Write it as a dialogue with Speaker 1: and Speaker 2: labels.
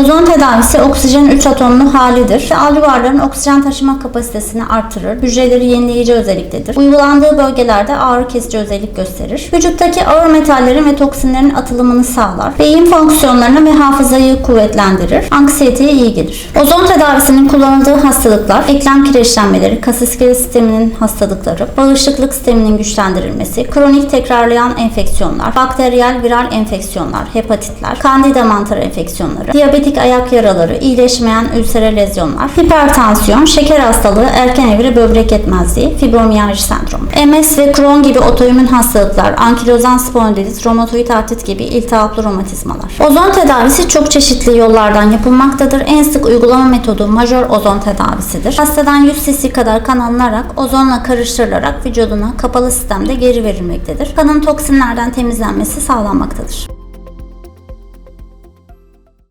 Speaker 1: Ozon tedavisi oksijenin 3 atomlu halidir. Alüvarların oksijen taşıma kapasitesini artırır. Hücreleri yenileyici özelliktedir. Uygulandığı bölgelerde ağrı kesici özellik gösterir. Vücuttaki ağır metallerin ve toksinlerin atılımını sağlar. Beyin fonksiyonlarını ve hafızayı kuvvetlendirir. Anksiyeteye iyi gelir. Ozon tedavisinin kullanıldığı hastalıklar eklem kireçlenmeleri, kas iskelet sisteminin hastalıkları, bağışıklık sisteminin güçlendirilmesi, kronik tekrarlayan enfeksiyonlar, bakteriyel viral enfeksiyonlar, hepatitler, kandida mantarı enfeksiyonları, diyabetik ayak yaraları, iyileşmeyen ülsere lezyonlar, hipertansiyon, şeker hastalığı, erken evre böbrek yetmezliği, fibromiyalji sendromu, MS ve Crohn gibi otoimmün hastalıklar, ankilozan spondilit, romatoid artrit gibi iltihaplı romatizmalar. Ozon tedavisi çok çeşitli yollardan yapılmaktadır. En sık uygulama metodu majör ozon tedavisidir. Hastadan 100 cc kadar kan alınarak ozonla karıştırılarak vücuduna kapalı sistemde geri verilmektedir. Kanın toksinlerden temizlenmesi sağlanmaktadır.